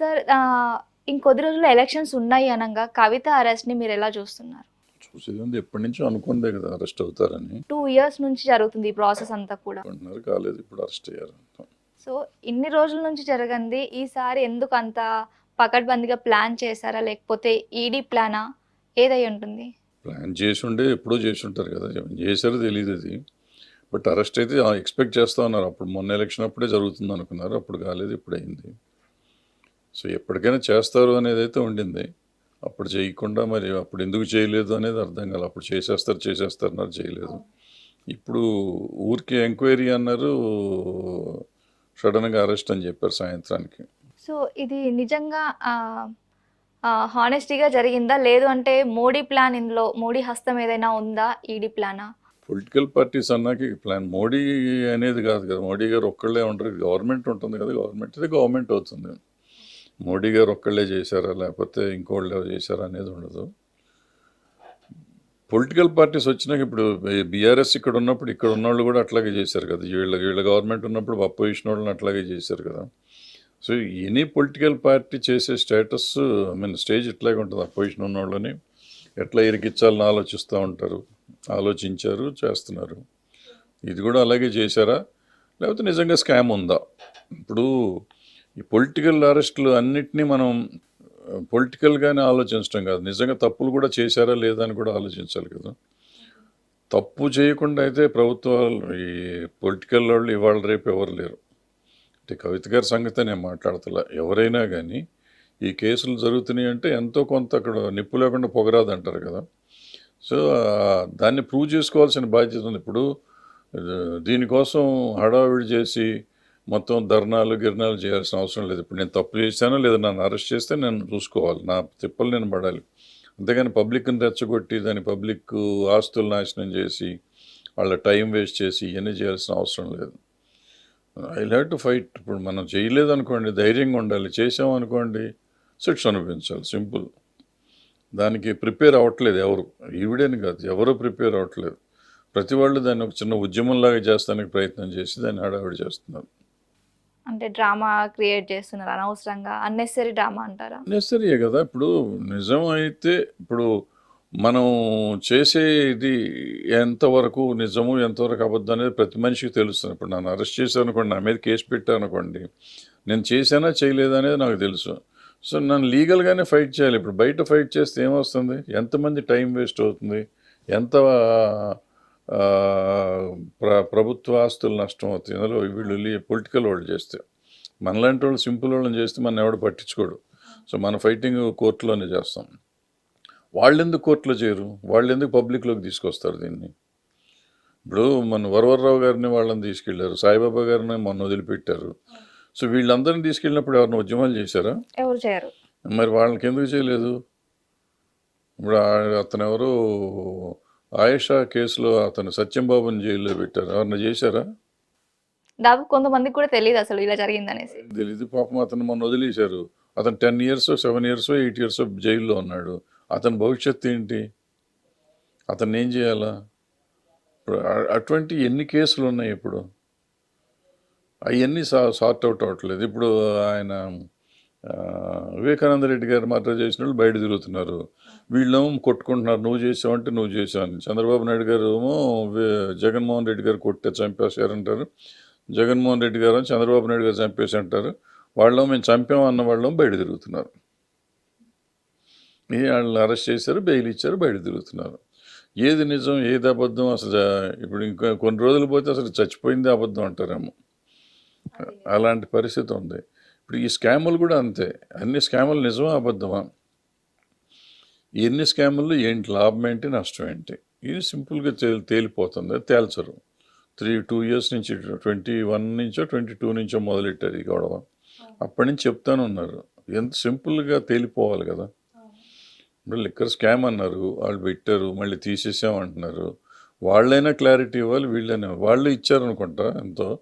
Sir ఇంకొద్ది రోజుల్లో elections ఉన్నాయి అనగా. కవిత అరెస్ట్ని మీరు ఎలా చూస్తున్నారు? చూసేది ఎప్పటి నుంచో అనుకుందే కదా అరెస్ట్ అవుతారని. టూ ఇయర్స్ నుంచి జరుగుతుంది ఈ ప్రాసెస్ అంతా కూడా. అంటున్నారు కాలేదు ఇప్పుడు అరెస్ట్ అయ్యారు సో ఇన్ని రోజుల నుంచి జరగంది. ఈసారి ఎందుకు అంత పకడ్బందీగా ప్లాన్ చేశారా? లేకపోతే ఈడీ ప్లానా? ఏదై ఉంటుంది? ప్లాన్ చేసి ఉండే ఎప్పుడో చేసి ఉంటారు కదా. చేశారో తెలియదు అది. బట్ అరెస్ట్ అయితే ఎక్స్పెక్ట్ చేస్తా ఉన్నారు. అప్పుడు మొన్న ఎలక్షన్ అప్పుడే జరుగుతుంది అనుకున్నారు. అప్పుడు కాలేదు ఇప్పుడు అయింది. సో ఎప్పటికైనా చేస్తారు అనేది అయితే ఉండింది. అప్పుడు చేయకుండా మరి అప్పుడు ఎందుకు చేయలేదు అనేది అర్థం కాదు అప్పుడు చేసేస్తారు చేసేస్తారు అన్నారు చేయలేదు. ఇప్పుడు ఊరికి ఎంక్వైరీ అన్నారు సడన్గా అరెస్ట్ అని చెప్పారు సాయంత్రానికి. సో ఇది నిజంగా హానెస్టీగా జరిగిందా? లేదు అంటే మోడీ ప్లాన్ ఇందులో మోడీ హస్తం ఏదైనా ఉందా? ఈడీ ప్లానా? పొలిటికల్ పార్టీస్ అన్నాక ఈ ప్లాన్ మోడీ అనేది కాదు కదా. మోడీ గారు ఒక్కళ్ళే ఉండరు. గవర్నమెంట్ ఉంటుంది కదా. గవర్నమెంట్ ఇది గవర్నమెంట్ అవుతుంది. మోడీ గారు ఒక్కళ్ళే చేశారా? లేకపోతే ఇంకోళ్ళు ఎవరు చేశారా అనేది ఉండదు. పొలిటికల్ పార్టీస్ వచ్చినాక ఇప్పుడు బీఆర్ఎస్ ఇక్కడ ఉన్నప్పుడు ఇక్కడ ఉన్న వాళ్ళు కూడా అట్లాగే చేశారు కదా. వీళ్ళ వీళ్ళ గవర్నమెంట్ ఉన్నప్పుడు అపోజిషన్ వాళ్ళని అట్లాగే చేశారు కదా. సో ఎనీ పొలిటికల్ పార్టీ చేసే స్టేటస్ ఐ మీన్ స్టేజ్ ఇట్లాగే ఉంటుంది. అపోజిషన్ ఉన్న వాళ్ళని ఎట్లా ఇరికిచ్చాలని ఆలోచిస్తూ ఉంటారు. ఆలోచించారు చేస్తున్నారు. ఇది కూడా అలాగే చేశారా? లేకపోతే నిజంగా స్కామ్ ఉందా? ఇప్పుడు ఈ పొలిటికల్ అరెస్టులు అన్నిటినీ మనం పొలిటికల్గానే ఆలోచించడం కాదు. నిజంగా తప్పులు కూడా చేశారా లేదా అని కూడా ఆలోచించాలి కదా. తప్పు చేయకుండా అయితే ప్రభుత్వాలు ఈ పొలిటికల్ వాళ్ళు ఇవాళ రేపు ఎవరు లేరు. అంటే కవిత గారి సంగతి నేను మాట్లాడతలే. ఎవరైనా కానీ ఈ కేసులు జరుగుతున్నాయి అంటే ఎంతో కొంత అక్కడ నిప్పు లేకుండా పొగరాదు అంటారు కదా. సో దాన్ని ప్రూవ్ చేసుకోవాల్సిన బాధ్యత ఉంది. ఇప్పుడు దీనికోసం హడావిడి చేసి మొత్తం ధర్నాలు గిర్నాలు చేయాల్సిన అవసరం లేదు. ఇప్పుడు నేను తప్పు చేశానో లేదా నన్ను అరెస్ట్ చేస్తే నేను చూసుకోవాలి. నా తిప్పలు నేను పడాలి. అంతేగాని పబ్లిక్ని రెచ్చగొట్టి దాని పబ్లిక్ ఆస్తులు నాశనం చేసి వాళ్ళ టైం వేస్ట్ చేసి ఇవన్నీ చేయాల్సిన అవసరం లేదు. I have to fight. ఇప్పుడు మనం చేయలేదు అనుకోండి ధైర్యంగా ఉండాలి. చేసామనుకోండి శిక్ష అనిపించాలి సింపుల్. దానికి ప్రిపేర్ అవ్వట్లేదు ఎవరు. ఈవిడేని కాదు ఎవరు ప్రిపేర్ అవ్వట్లేదు. ప్రతి వాళ్ళు దాన్ని ఒక చిన్న ఉద్యమంలాగా చేస్తానికి ప్రయత్నం చేసి దాన్ని హడావిడి చేస్తున్నారు. అంటే డ్రామా క్రియేట్ చేస్తున్నారు అనవసరంగా అన్నెసరీ డ్రామా అంటారా? నెసరీయే కదా ఇప్పుడు నిజం అయితే ఇప్పుడు మనం చేసేది ఎంతవరకు నిజము ఎంతవరకు అబద్ధం అనేది ప్రతి మనిషికి తెలుస్తుంది. ఇప్పుడు నన్ను అరెస్ట్ చేశాను అనుకోండి నా మీద కేసు పెట్టాను అనుకోండి నేను చేశానా చేయలేదా అనేది నాకు తెలుసు. సో నన్ను లీగల్గానే ఫైట్ చేయాలి. ఇప్పుడు బయట ఫైట్ చేస్తే ఏమొస్తుంది? ఎంతమంది టైం వేస్ట్ అవుతుంది? ఎంత ప్ర ప్రభుత్వ ఆస్తులు నష్టం అవుతుంది. ఇందులో వీళ్ళు పొలిటికల్ వాళ్ళు చేస్తే. మనలాంటి వాళ్ళు సింపుల్ వాళ్ళని చేస్తే మన ఎవడు పట్టించుకోడు. సో మన ఫైటింగ్ కోర్టులోనే చేస్తాం. వాళ్ళు ఎందుకు కోర్టులో చేయరు? వాళ్ళు ఎందుకు పబ్లిక్లోకి తీసుకొస్తారు దీన్ని? ఇప్పుడు మన వరవర్రావు గారిని వాళ్ళని తీసుకెళ్ళారు. సాయిబాబా గారిని మొన్న వదిలిపెట్టారు. సో వీళ్ళందరినీ తీసుకెళ్ళినప్పుడు ఎవరిని ఉద్యమాలు చేశారా? ఎవరు చేయరు. మరి వాళ్ళకి ఎందుకు చేయలేదు? ఇప్పుడు అతను ఎవరు ఆయేషా కేసులో అతను సత్యంబాబుని జైల్లో పెట్టారు. ఎవరిని చేశారా? దాదాపు కొంతమందికి కూడా తెలియదు అసలు ఇలా జరిగింది అనేసి తెలియదు పాపం అతను మొన్న వదిలేశారు. అతను ten years seven years eight years జైల్లో ఉన్నాడు. అతని భవిష్యత్తు ఏంటి? అతన్ని ఏం చేయాలా? అటువంటి ఎన్ని కేసులు ఉన్నాయి ఇప్పుడు? అవన్నీ సా సార్ట్ అవుట్ అవ్వట్లేదు. ఇప్పుడు ఆయన వివేకానంద రెడ్డి గారు మర్డర్ చేసిన వాళ్ళు బయట తిరుగుతున్నారు. వీళ్ళేమో కొట్టుకుంటున్నారు. నువ్వు చేసావంటే నువ్వు అని. చంద్రబాబు నాయుడు గారు ఏమో జగన్మోహన్ రెడ్డి గారు కొట్టే చంపేశారంటారు. జగన్మోహన్ రెడ్డి గారు చంద్రబాబు నాయుడు గారు చంపేసి అంటారు వాళ్ళం మేము చంపాం అన్న వాళ్ళం బయట తిరుగుతున్నారు. ఏ వాళ్ళని అరెస్ట్ చేశారు బెయిల్ ఇచ్చారు బయట తిరుగుతున్నారు. ఏది నిజం ఏది అబద్ధం అసలు ఇప్పుడు ఇంకా కొన్ని రోజులు పోతే అసలు చచ్చిపోయింది అబద్ధం అంటారేమో. అలాంటి పరిస్థితి ఉంది. ఇప్పుడు ఈ స్కాములు కూడా అంతే. అన్ని స్కాములు నిజమా అబద్ధమా? ఎన్ని స్కాముల్లో ఏంటి లాభం ఏంటి నష్టం ఏంటి? ఇది సింపుల్గా తేలి తేలిపోతుంది అది తేల్చరు. త్రీ టూ ఇయర్స్ నుంచి ట్వంటీ వన్ నుంచో ట్వంటీ టూ నుంచో మొదలెట్టారు ఈ గొడవ. అప్పటి నుంచి చెప్తానే ఉన్నారు. ఎంత సింపుల్గా తేలిపోవాలి కదా? ఇప్పుడు లిక్కర్ స్కామ్ అన్నారు వాళ్ళు పెట్టారు మళ్ళీ తీసేసాం అంటున్నారు వాళ్ళైనా క్లారిటీ ఇవ్వాలి వీళ్ళైనా వాళ్ళు ఇచ్చారు అనుకుంటా ఎంతో.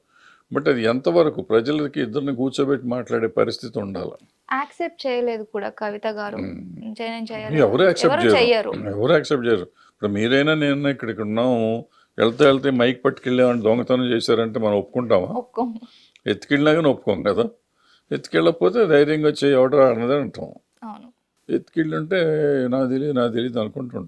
బట్ అది ఎంతవరకు ప్రజలకి ఇద్దరిని కూర్చోబెట్టి మాట్లాడే పరిస్థితి ఉండాలి? యాక్సెప్ట్ చేయలేదు కూడా కవిత గారు. ఎవరు యాక్సెప్ట్ చేయరు. ఎవరు యాక్సెప్ట్ చేయరు. ఇప్పుడు మీరైనా నేను ఇక్కడ ఇక్కడ ఉన్నాము వెళ్తే వెళ్తే మైక్ పట్టుకెళ్ళామని దొంగతనం చేశారంటే మనం ఒప్పుకుంటామా? ఎత్తుకెళ్ళినా కానీ ఒప్పుకోం కదా. ఎత్తుకెళ్ళకపోతే ధైర్యంగా వచ్చి ఎవడరా అన్నది అంటాం. అవును. ఎత్తుకెళ్ళుంటే నాకు తెలియదు నాకు తెలియదు అనుకుంటుంటాం.